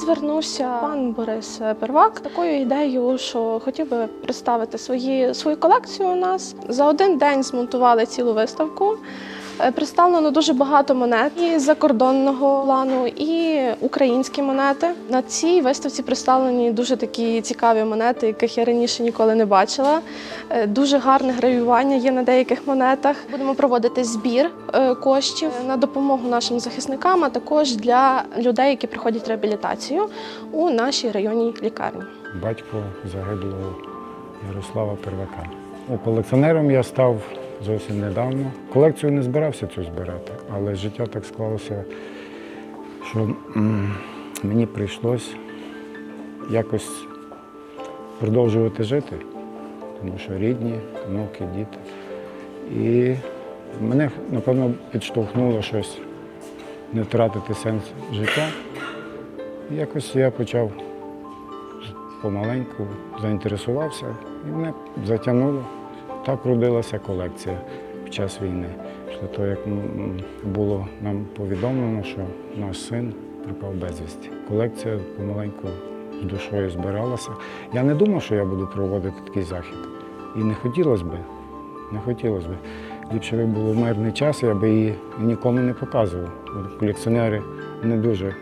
звернувся пан Борис Первак такою ідеєю, що хотів би представити свої, свою колекцію у нас. За один день змонтували цілу виставку. Е, Представлено дуже багато монет і закордонного плану, і українські монети. На цій виставці представлені дуже такі цікаві монети, яких я раніше ніколи не бачила. Е, Дуже гарне гравіювання є на деяких монетах. Будемо проводити збір е, коштів на допомогу нашим захисникам, а також для людей, які проходять реабілітацію у нашій районній лікарні. батько загиблого Ярослава Первака. Колекціонером я став зовсім недавно. Колекцію не збирався цю збирати, але життя так склалося, що мені прийшлось якось продовжувати жити, тому що рідні, внуки, діти. І мене, напевно, підштовхнуло щось не втратити сенс життя. І якось я почав помаленьку заінтересувався і мене затягнуло. Так родилася колекція під час війни. Після того, як було нам повідомлено, що наш син припав безвісті. Колекція помаленьку з душою збиралася. Я не думав, що я буду проводити такий захід. І не хотілося би. Не хотілося би. Ліпше би було мирний час, я би її нікому не показував. Колекціонери не дуже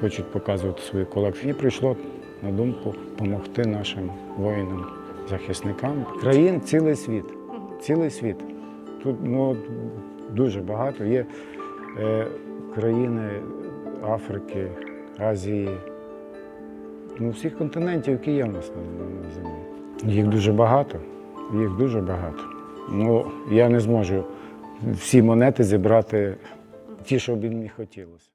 хочуть показувати свою колекцію. І прийшло на думку допомогти нашим воїнам, захисникам. Країн цілий світ. Цілий світ. Тут ну, дуже багато. Є е, країни Африки, Азії, ну, всіх континентів, які є в нас на, землі. Їх дуже багато. Їх дуже багато. Ну, я не зможу всі монети зібрати ті, що б мені хотілося.